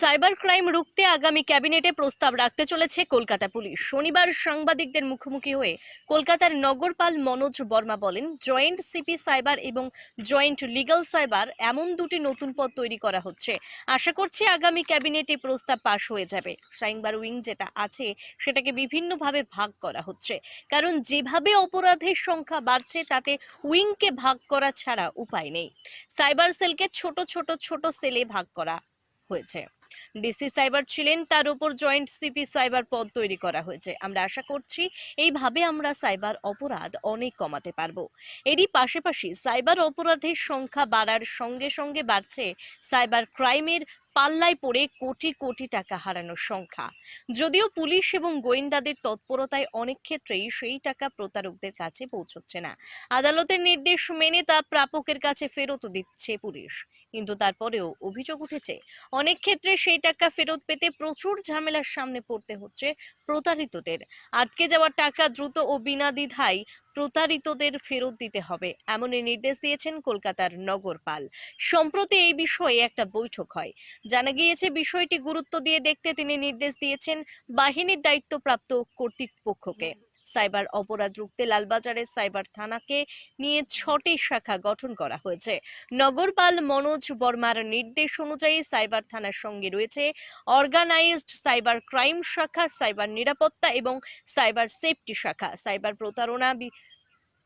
Cyber crime রুখতে আগামী ক্যাবিনেটে প্রস্তাব রাখতে চলেছে কলকাতা পুলিশ। শনিবার সাংবাদিকদের মুখোমুখি হয়ে কলকাতার নগরপাল মনোজ বর্মা বলেন, জয়েন্ট সিপি সাইবার এবং জয়েন্ট লিগ্যাল সাইবার এমন দুটি নতুন পদ তৈরি করা হচ্ছে। আশা করছি আগামী ক্যাবিনেটে প্রস্তাব পাশ হয়ে যাবে। সাইবার উইং যেটা আছে সেটাকে বিভিন্নভাবে ভাগ করা হচ্ছে। কারণ যেভাবে অপরাধের সংখ্যা বাড়ছে, তাতে উইংকে ভাগ করা ছাড়া উপায় নেই। সাইবার সেলকে ছোট ছোট ছোট সেলে ভাগ করা হয়েছে। ডিসি সাইবার ছিলেন, তার উপর জয়েন্ট সিপি সাইবার পদ তৈরি করা হয়েছে। আমরা আশা করছি এইভাবে আমরা সাইবার অপরাধ অনেক কমাতে পারব। এরই পাশাপাশি সাইবার অপরাধের সংখ্যা বাড়ার সঙ্গে সঙ্গে বাড়ছে সাইবার ক্রাইমের পাল্লায় পড়ে কোটি কোটি টাকা হারানোর সংখ্যা। যদিও পুলিশ এবং গোয়েন্দাদের তৎপরতায় অনেক ক্ষেত্রেই সেই টাকা প্রতারকদের কাছে পৌঁছচ্ছে না। আদালতের নির্দেশ মেনে তা প্রাপকের কাছে ফেরত দিচ্ছে পুলিশ। কিন্তু তারপরেও অভিযোগ উঠেছে, অনেক ক্ষেত্রে সেই টাকা ফেরত পেতে প্রচুর ঝামেলার সামনে পড়তে হচ্ছে প্রতারিতদের। আটকে যাওয়ার টাকা দ্রুত ও বিনা দ্বিধায় প্রতারিতদের ফেরত দিতে হবে, এমনই নির্দেশ দিয়েছেন কলকাতার নগরপাল। সম্প্রতি এই বিষয়ে একটা বৈঠক হয়। জানা গিয়েছে, বিষয়টি গুরুত্ব দিয়ে দেখতে তিনি নির্দেশ দিয়েছেন বাহিনীর দায়িত্বপ্রাপ্ত কর্তৃপক্ষকে। সাইবার অপরাধ রুখতে লালবাজারের সাইবার থানাকে নিয়ে ছটি শাখা গঠন করা হয়েছে। নগরপাল মনোজ বর্মার নির্দেশ অনুযায়ী সাইবার থানার সঙ্গে রয়েছে অর্গানাইজড সাইবার ক্রাইম শাখা, সাইবার নিরাপত্তা এবং সাইবার সেফটি শাখা। সাইবার প্রতারণা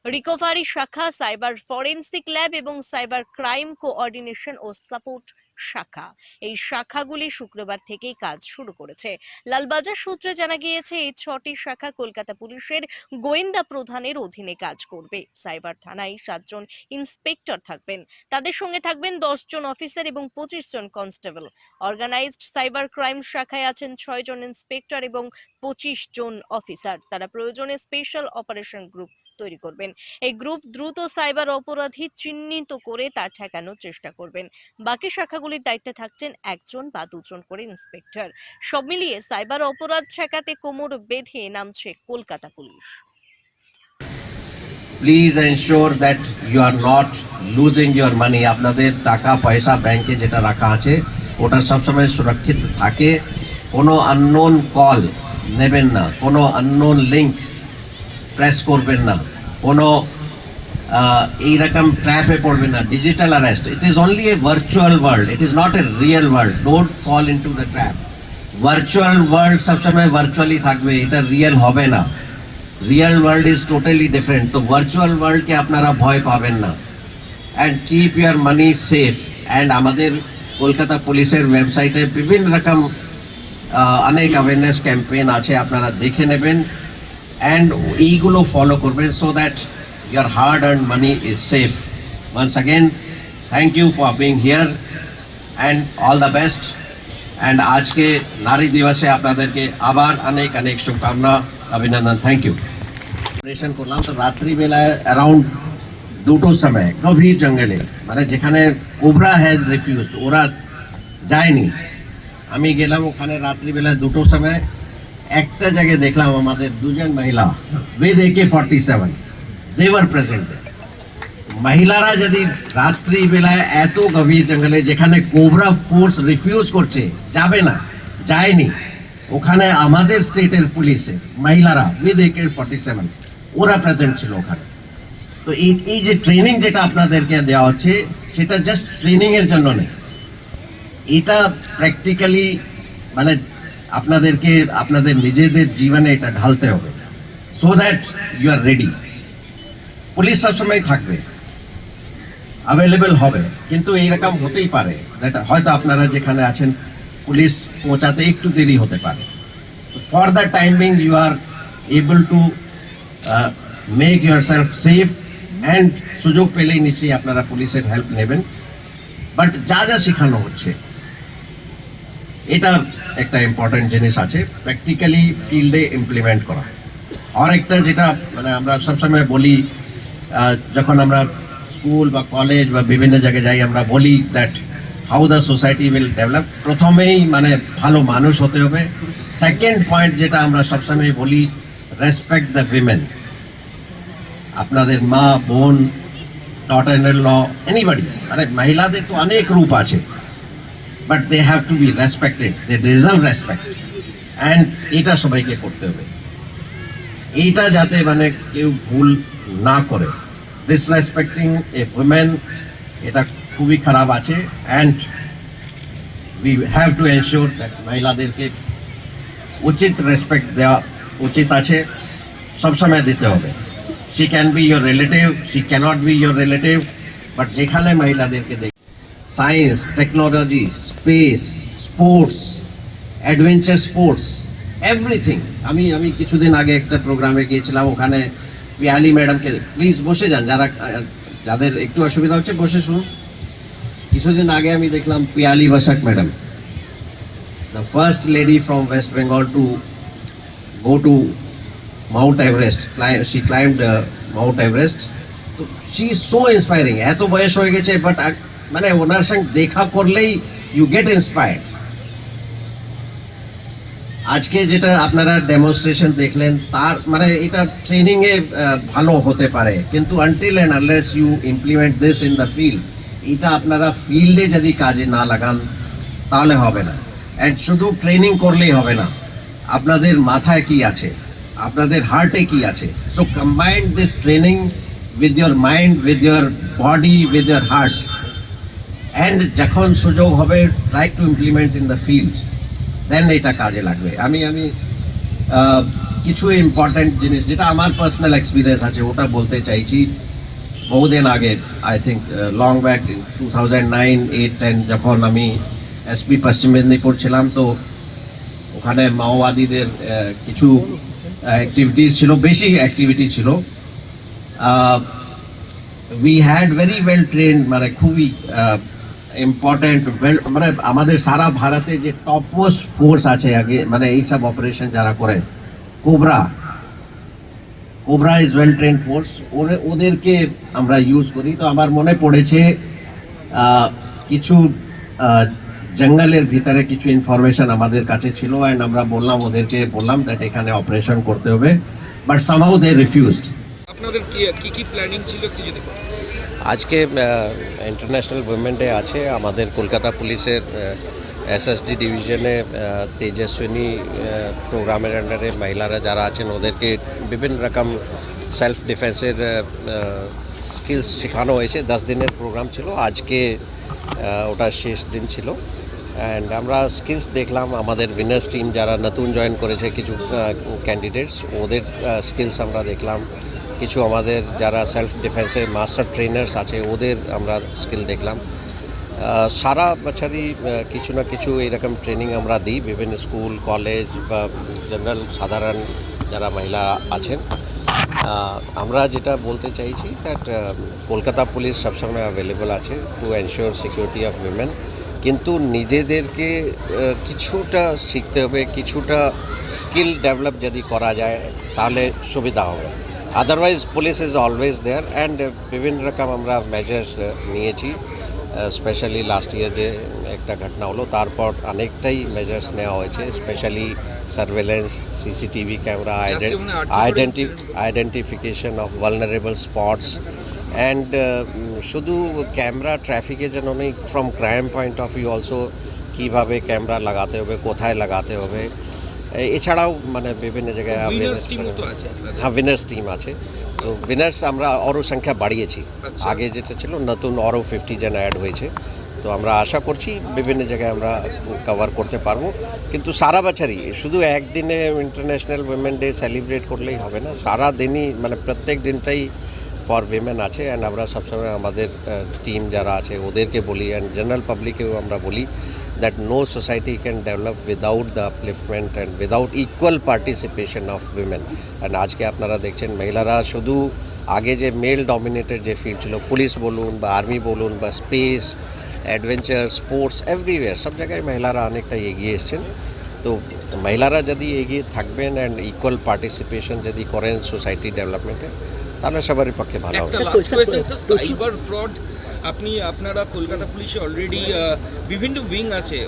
রিকভারি শাখা, সাইবার ফরেন্সিক ল্যাব এবং সাইবার ক্রাইম কোঅর্ডিনেশন ও সাপোর্ট শাখা। এই শাখাগুলি শুক্রবার থেকেই কাজ শুরু করেছে। লালবাজার সূত্রে জানা গিয়েছে, এই ছটি শাখা কলকাতা পুলিশের গোয়েন্দা প্রধানের অধীনে কাজ করবে। সাইবার থানায় সাতজন ইন্সপেক্টর থাকবেন। তাদের সঙ্গে থাকবেন জন অফিসার এবং পঁচিশ জন কনস্টেবল। অর্গানাইজড সাইবার ক্রাইম শাখায় আছেন ছয় জন ইন্সপেক্টর এবং পঁচিশ জন অফিসার। তারা প্রয়োজনে স্পেশাল অপারেশন গ্রুপ তৈরি করবেন। এই গ্রুপ দ্রুত সাইবার অপরাধী চিহ্নিত করে তা ঠেকানোর চেষ্টা করবেন। বাকি শাখাগুলির দায়িত্বে থাকছেন একজন বা দুজন করে ইন্সপেক্টর সব মিলিয়ে সাইবার অপরাধ ঠেকাতে কোমর বেঁধে নামছে Kolkata police. Please ensure that you are not losing your money আপনাদের টাকা, পয়সা ব্যাংকে যেটা রাখা আছে, ওটা সবসময় সুরক্ষিত থাকে। কোনো আননোন কল নেবেন না। কোনো আননোন লিঙ্ক প্রেস করবেন না। কোনো এইরকম ট্র্যাপে পড়বেন না। Digital arrest it is only a virtual world it is not a real world don't fall into the trap virtual world সবসময় ভার্চুয়ালি থাকবে, এটা রিয়েল হবে না। Real world is totally different তো ভার্চুয়াল ওয়ার্ল্ডকে আপনারা ভয় পাবেন না। And keep your money safe and আমাদের কলকাতা পুলিশের ওয়েবসাইটে বিভিন্ন রকম অনেক অ্যাওয়ারনেস ক্যাম্পেইন আছে, আপনারা দেখে নেবেন। অ্যান্ড এইগুলো ফলো করবেন so that your hard earn money is safe once again thank you for being here and all the best and আজকে নারী দিবসে আপনাদেরকে আবার অনেক অনেক শুভকামনা, অভিনন্দন থ্যাংক ইউ অপারেশন করলাম, তো রাত্রিবেলায় অ্যারাউন্ড দুটোর সময়, গভীর জঙ্গলে মানে যেখানে কোবরা হ্যাজ রিফিউজড ওরা যায়নি। আমি গেলাম ওখানে রাত্রিবেলা দুটোর সময় একটা জায়গায় দেখলাম আমাদের দুজন মহিলা উইথ একে ফর্টি সেভেন দেওয়ার প্রেজেন্ট মহিলারা যদি রাত্রিবেলায় এত গভীর জঙ্গলে যেখানে কোবরা ফোর্স রিফিউজ করছে, যাবে না, যায়নি, ওখানে আমাদের স্টেটের পুলিশে মহিলারা উইথ একে ফর্টি সেভেন ওরা প্রেজেন্ট ছিল ওখানে। তো এই এই যে ট্রেনিং যেটা আপনাদেরকে দেওয়া হচ্ছে, সেটা জাস্ট ট্রেনিংয়ের জন্য নেই। এটা প্র্যাকটিক্যালি মানে আপনাদেরকে, আপনাদের নিজেদের জীবনে এটা ঢালতে হবে। So that you are ready police সবসময় থাকবে। অ্যাভেলেবেল হবে। কিন্তু এইরকম হতেই পারে হয়তো আপনারা যেখানে আছেন, পুলিশ পৌঁছাতে একটু দেরি হতে পারে। For the timing you are able to make yourself safe and সুযোগ পেলেই নিশ্চয়ই আপনারা পুলিশের হেল্প নেবেন। বাট যা যা শেখানো হচ্ছে, এটা একটা ইম্পর্টেন্ট জিনিস আছে প্র্যাকটিক্যালি ফিল্ডে ইমপ্লিমেন্ট করা। আর একটা যেটা মানে আমরা সবসময় বলি যখন আমরা স্কুল বা কলেজ বা বিভিন্ন জায়গায় যাই, আমরা বলি that how the society will develop প্রথমেই মানে ভালো মানুষ হতে হবে। সেকেন্ড পয়েন্ট যেটা আমরা সবসময় বলি রেসপেক্ট দ্য উইমেন আপনাদের মা, বোন ডটার ল এনিবাডি মানে মহিলাদের তো অনেক রূপ আছে। But they have to be respected they deserve respect and এটা সবাইকে করতে হবে। এইটা যাতে মানে কেউ ভুল না করে। ডিসরেসপেক্টিং এ উইমেন এটা খুবই খারাপ আছে। And we have to ensure that মহিলাদেরকে উচিত রেসপেক্ট দেওয়া উচিত আছে। সবসময় দিতে হবে। She can be your relative she cannot be your relative but যেখানে মহিলাদেরকে দেখ science technology space sports adventure sports everything আমি আমি কিছুদিন আগে একটা প্রোগ্রামে গিয়েছিলাম ওখানে পিয়ালি ম্যাডামকে প্লিজ বসে যান যারা যাদের একটু অসুবিধা হচ্ছে বসে শুনুন কিছুদিন আগে আমি দেখলাম Piyali Basak madam lady from West Bengal to go to Mount Everest. Climb, she climbed uh, Mount Everest. তো she is so inspiring. এত বয়স হয়ে গেছে বাট মানে ওনার সঙ্গে দেখা করলেই ইউ গেট ইন্সপায়ার্ড আজকে যেটা আপনারা ডেমনস্ট্রেশন দেখলেন, তার মানে এটা ট্রেনিং এ ভালো হতে পারে। কিন্তু until and unless you implement this in the field এটা আপনারা ফিল্ডে যদি কাজে না লাগান, তাহলে হবে না। অ্যান্ড শুধু ট্রেনিং করলেই হবে না। আপনাদের মাথায় কি আছে? আপনাদের হার্টে কি আছে? So combined this training with your mind with your body with your heart and যখন সুযোগ হবে try to implement in the field then এটা কাজে লাগবে। আমি আমি কিছু ইম্পর্ট্যান্ট জিনিস, যেটা আমার পার্সোনাল এক্সপিরিয়েন্স আছে, ওটা বলতে চাইছি। বহুদিন আগে I think long back two thousand nine eight ten যখন আমি এসপি পশ্চিম মেদিনীপুর ছিলাম, তো ওখানে মাওবাদীদের কিছু অ্যাক্টিভিটিস ছিল, বেশি অ্যাক্টিভিটি ছিল। We had very well train মানে খুবই ইম্পর্ট্যান্ট ওয়েল মানে আমাদের সারা ভারতে যে টপ মোস্ট ফোর্স আছে আগে মানে এইসব অপারেশন যারা করে cobra cobra is well train force ওদেরকে আমরা ইউজ করি তো আমার মনে পড়েছে কিছু জঙ্গলের ভিতরে কিছু ইনফরমেশন আমাদের কাছে ছিল অ্যান্ড আমরা বললাম, ওদেরকে বললাম দ্যাট এখানে অপারেশন করতে হবে বাট সামহাউ দে রিফিউজড আপনাদের কি কি প্ল্যানিং ছিল একটু যদি। আজকে ইন্টারন্যাশনাল উইমেন ডে আছে। আমাদের কলকাতা পুলিশের এসএসডি ডিভিশনে তেজস্বিনী প্রোগ্রামের আন্ডারে মহিলারা যারা আছেন, ওদেরকে বিভিন্ন রকম সেলফ ডিফেন্সের স্কিলস শেখানো হয়েছে। দশ দিনের প্রোগ্রাম ছিল। আজকে ওটা শেষ দিন ছিল। অ্যান্ড আমরা স্কিলস দেখলাম। আমাদের উইনার্স টিম যারা নতুন জয়েন করেছে, কিছু ক্যান্ডিডেটস ওদের স্কিলস আমরা দেখলাম। কিছু আমাদের যারা সেলফ ডিফেন্সের মাস্টার ট্রেনার্স আছে, ওদের আমরা স্কিল দেখলাম। সারা বছরই কিছু না কিছু এরকম ট্রেনিং আমরা দিই, বিভিন্ন স্কুল কলেজ বা জেনারেল সাধারণ যারা মহিলা আছেন। আমরা যেটা বলতে চাইছি দ্যাট কলকাতা পুলিশ সবসময় অ্যাভেলেবল আছে to ensure security of women কিন্তু নিজেদেরকে কিছুটা শিখতে হবে, কিছুটা স্কিল ডেভেলপ যদি করা যায়, তাহলে সুবিধা হবে। Otherwise police is always there and বিভিন্ন রকম আমরা মেজার্স নিয়েছি স্পেশালি লাস্ট ইয়ার যে একটা ঘটনা হলো তারপর অনেকটাই মেজার্স নেওয়া হয়েছে specially surveillance CCTV camera Last year মনে হয় আটশো আইডেন্টি করেছিল। Identification of vulnerable spots and শুধু ক্যামেরা ট্রাফিকে যেন নেই from crime point of view also কীভাবে ক্যামেরা লাগাতে হবে কোথায় লাগাতে হবে এ- এছাড়াও মানে বিভিন্ন জায়গায়। হ্যাঁ। উইনার্স টিম আছে। তো উইনার্স আমরা আরও সংখ্যা বাড়িয়েছি। আচ্ছা। আগে যেটা ছিল নতুন আরও ফিফটি জন অ্যাড হয়েছে। তো আমরা আশা করছি বিভিন্ন জায়গায় আমরা কভার করতে পারব। কিন্তু সারা বছরই শুধু একদিনে ইন্টারন্যাশনাল উইমেন ডে সেলিব্রেট করলেই হবে না। সারা দিনই মানে প্রত্যেক দিনটাই ফর উইমেন আছে অ্যান্ড আমরা সবসময় আমাদের টিম যারা আছে ওদেরকে বলি অ্যান্ড জেনারেল পাবলিকেও আমরা বলি that no society can develop without the upliftment and without equal participation of women and আজকে আপনারা দেখছেন মহিলারা শুধু আগে যে মেল ডমিনেটেড যে ফিল্ড ছিল পুলিশ বলুন বা আর্মি বলুন বা স্পেস অ্যাডভেঞ্চার স্পোর্টস এভরিওয়ার সব জায়গায় মহিলারা অনেকটা এগিয়ে এসছেন। তো মহিলারা যদি এগিয়ে থাকবেন অ্যান্ড ইকুয়াল পার্টিসিপেশন যদি করেন সোসাইটি ডেভেলপমেন্টে তাহলে সবারই পক্ষে ভালো হবে। সাইবার ফ্রড আপনি আপনারা কলকাতা পুলিশে অলরেডি বিভিন্ন উইং আছে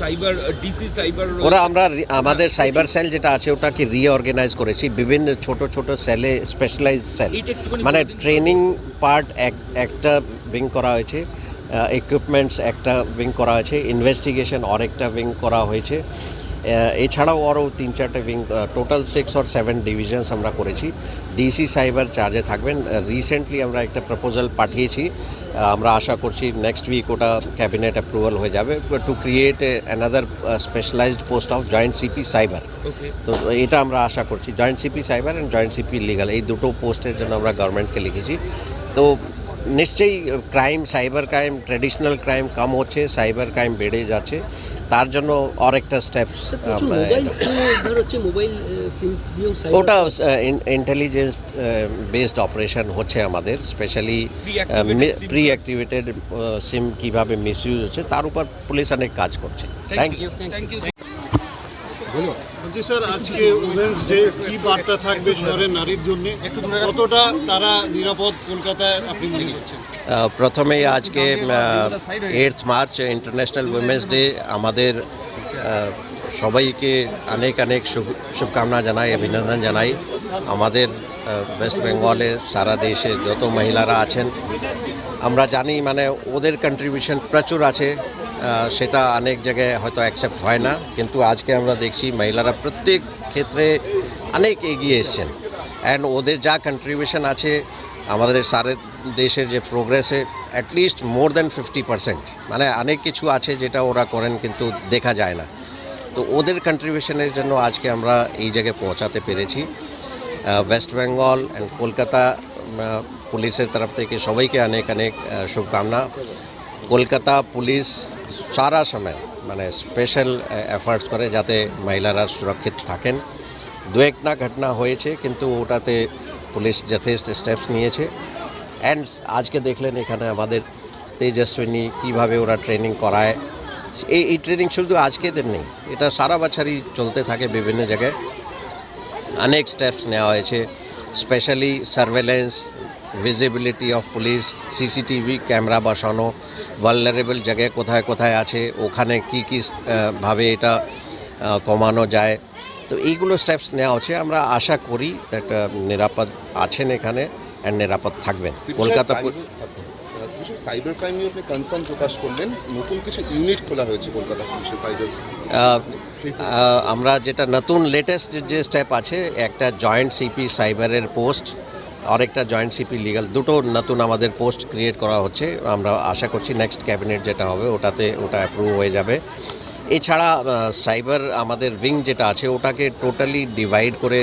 সাইবার ডিসি সাইবার ওরা আমরা আমাদের সাইবার সেল যেটা আছে ওটাকে রিঅর্গানাইজ করেছি। বিভিন্ন ছোট ছোট সেলে স্পেশালাইজড সেল মানে ট্রেনিং পার্ট এক একটা উইং করা হয়েছে ইকুইপমেন্টস একটা উইং করা হয়েছে ইনভেস্টিগেশন আরেকটা উইং করা হয়েছে। এছাড়াও আরও তিন চারটে wing total six or seven divisions আমরা করেছি। ডিসি সাইবার চার্জে থাকবেন। রিসেন্টলি আমরা একটা প্রপোজাল পাঠিয়েছি। আমরা আশা করছি নেক্সট উইক ওটা ক্যাবিনেট অ্যাপ্রুভাল হয়ে যাবে। To create another specialised post of joint CP cyber তো এটা আমরা আশা করছি। Joint CP cyber and joint CP legal এই দুটো পোস্টের জন্য আমরা গভর্নমেন্টকে লিখেছি। তো নিশ্চয়ই crime cyber crime traditional crime কম হচ্ছে সাইবার ক্রাইম বেড়ে যাচ্ছে। তার জন্য আরেকটা স্টেপস cyber- ওটা ইন্টেলিজেন্স বেসড অপারেশন হচ্ছে আমাদের স্পেশালি প্রি অ্যাক্টিভেটেড সিম কীভাবে মিসইউজ হচ্ছে তার উপর পুলিশ অনেক কাজ করছে। থ্যাংক ইউ থ্যাংক ইউ বলছি স্যার, আজকে উমেন্স ডে, কি বার্তা থাকবে শহরের নারীর জন্য? কতটা তারা নিরাপদ কলকাতায় আপনি মনে প্রথমেই আজকে eight March international women's day আমাদের সবাইকে অনেক অনেক শুভ- শুভকামনা জানাই, অভিনন্দন জানাই। আমাদের ওয়েস্ট বেঙ্গলে সারা দেশে যত মহিলারা আছেন, আমরা জানি মানে ওদের কন্ট্রিবিউশন প্রচুর আছে। সেটা অনেক জায়গায় হয়তো অ্যাকসেপ্ট হয় না। কিন্তু আজকে আমরা দেখছি মহিলারা প্রত্যেক ক্ষেত্রে অনেক এগিয়ে এসছেন। অ্যান্ড ওদের যা কন্ট্রিবিউশন আছে, আমাদের সারা দেশের যে প্রোগ্রেসে at least more than fifty percent মানে অনেক কিছু আছে যেটা ওরা করেন কিন্তু দেখা যায় না। তো ওদের কন্ট্রিবিউশনের জন্য আজকে আমরা এই জায়গায় পৌঁছাতে পেরেছি। ওয়েস্ট বেঙ্গল অ্যান্ড কলকাতা পুলিশের তরফ থেকে সবাইকে অনেক অনেক শুভকামনা। কলকাতা পুলিশ সারা সময় মানে স্পেশাল এফার্টস করে যাতে মহিলারা সুরক্ষিত থাকেন। দু এক না ঘটনা হয়েছে, কিন্তু ওটাতে পুলিশ যথেষ্ট স্টেপস নিয়েছে। অ্যান্ড আজকে দেখলেন এখানে আমাদের তেজস্বিনী, কীভাবে ওরা ট্রেনিং করায়। এই এই ট্রেনিং শুধু আজকে দিন নেই, এটা সারা বছরই চলতে থাকে বিভিন্ন জায়গায়। অনেক স্টেপস নেওয়া হয়েছে specially surveillance visibility of police CCTV camera বসানো ভালনারেবল জায়গায় কোথায় কোথায় আছে ওখানে কী কী ভাবে এটা কমানো যায়। তো এইগুলো স্টেপস নেওয়া হচ্ছে। আমরা আশা করি দ্যাট নিরাপদ আছেন এখানে অ্যান্ড নিরাপদ থাকবেন। কলকাতা সাইবার ক্রাইম নিয়ে আপনি কনসার্ন প্রকাশ করলেন। নতুন কিছু ইউনিট খোলা হয়েছে কলকাতা পুলিশে সাইবার আমরা যেটা নতুন লেটেস্ট যে স্টেপ আছে একটা জয়েন্ট সিপি সাইবারের পোস্ট আরেকটা জয়েন্ট সিপি লিগাল দুটো নতুন আমাদের পোস্ট ক্রিয়েট করা হচ্ছে। আমরা আশা করছি নেক্সট ক্যাবিনেট যেটা হবে, ওটাতে ওটা অ্যাপ্রুভ হয়ে যাবে। এছাড়া সাইবার আমাদের উইং যেটা আছে, ওটাকে টোটালি ডিভাইড করে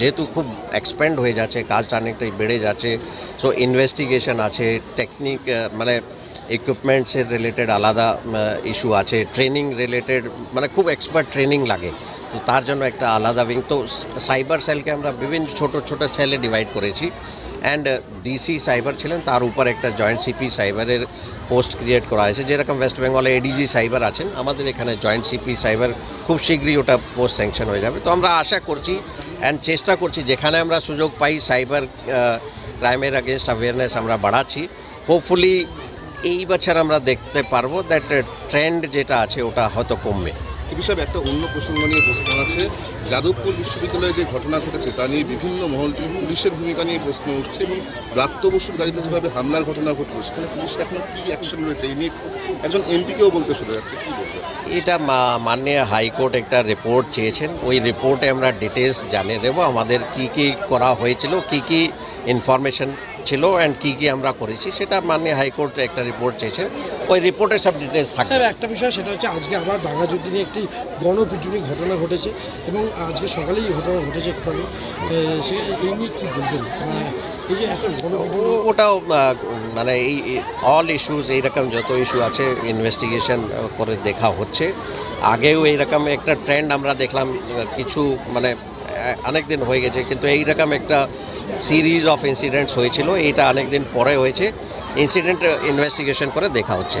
যেহেতু খুব এক্সপ্যান্ড হয়ে যাচ্ছে কাজটা অনেকটাই বেড়ে যাচ্ছে সো ইনভেস্টিগেশন আছে টেকনিক মানে ইকুইপমেন্টসের রিলেটেড আলাদা ইস্যু আছে ট্রেনিং রিলেটেড মানে খুব এক্সপার্ট ট্রেনিং লাগে। তো তার জন্য একটা আলাদা উইং তো সাইবার সেলকে আমরা বিভিন্ন ছোট ছোট সেলে ডিভাইড করেছি। অ্যান্ড ডিসি সাইবার ছিলেন, তার উপর একটা জয়েন্ট সিপি সাইবারের পোস্ট ক্রিয়েট করা হয়েছে। যেরকম ওয়েস্ট বেঙ্গলে এডিজি সাইবার আছেন, আমাদের এখানে জয়েন্ট সিপি সাইবার খুব শীঘ্রই ওটা পোস্ট স্যাংশন হয়ে যাবে। তো আমরা আশা করছি অ্যান্ড চেষ্টা করছি, যেখানে আমরা সুযোগ পাই সাইবার ক্রাইমের আগেনস্ট অ্যাওয়ারনেস আমরা বাড়াচ্ছি। হোপফুলি এই বছর আমরা দেখতে পারব দ্যাট ট্রেন্ড যেটা আছে ওটা হয়তো কমবে। সিপি সাহেব, একটা অন্য প্রসঙ্গ নিয়ে প্রশ্ন আছে। যাদবপুর বিশ্ববিদ্যালয়ে যে ঘটনা ঘটেছে, তা নিয়ে বিভিন্ন মহল থেকে পুলিশের ভূমিকা নিয়ে প্রশ্ন উঠছে এবং ব্রাত্য গাড়িতে যেভাবে হামলার ঘটনা ঘটলো, সেখানে পুলিশের এখন কী অ্যাকশন রয়েছে? এই নিয়ে একজন এমপিকেও বলতে শোনা যাচ্ছে কী বলব এটা মাননীয় হাইকোর্ট একটা রিপোর্ট চেয়েছেন। ওই রিপোর্টে আমরা ডিটেলস জানিয়ে দেবো। আমাদের কি কি করা হয়েছিল, কি কি ইনফরমেশন ছিল অ্যান্ড কি কি আমরা করেছি সেটা মাননীয় হাইকোর্টে একটা রিপোর্ট চেয়েছেন। ওই রিপোর্টে সব ডিটেলস থাকে স্যার একটা বিষয় সেটা হচ্ছে আজকে আবার বাঘাযতীনে একটি গণপিটুনি ঘটনা ঘটেছে এবং আজকে সকালেই ঘটনা ঘটেছে একটু সে এই নিয়ে কী বলবেন? মানে এই যে এত ওটাও মানে এই অল ইস্যুস এইরকম যত ইস্যু আছে ইনভেস্টিগেশন করে দেখা হচ্ছে। আগেও এইরকম একটা ট্রেন্ড আমরা দেখলাম কিছু মানে অনেক দিন হয়ে গেছে কিন্তু এইরকম একটা সিরিজ অফ ইনসিডেন্টস হয়েছিল এটা অনেকদিন পরে হয়েছে। ইনসিডেন্ট ইনভেস্টিগেশন করে দেখা হচ্ছে।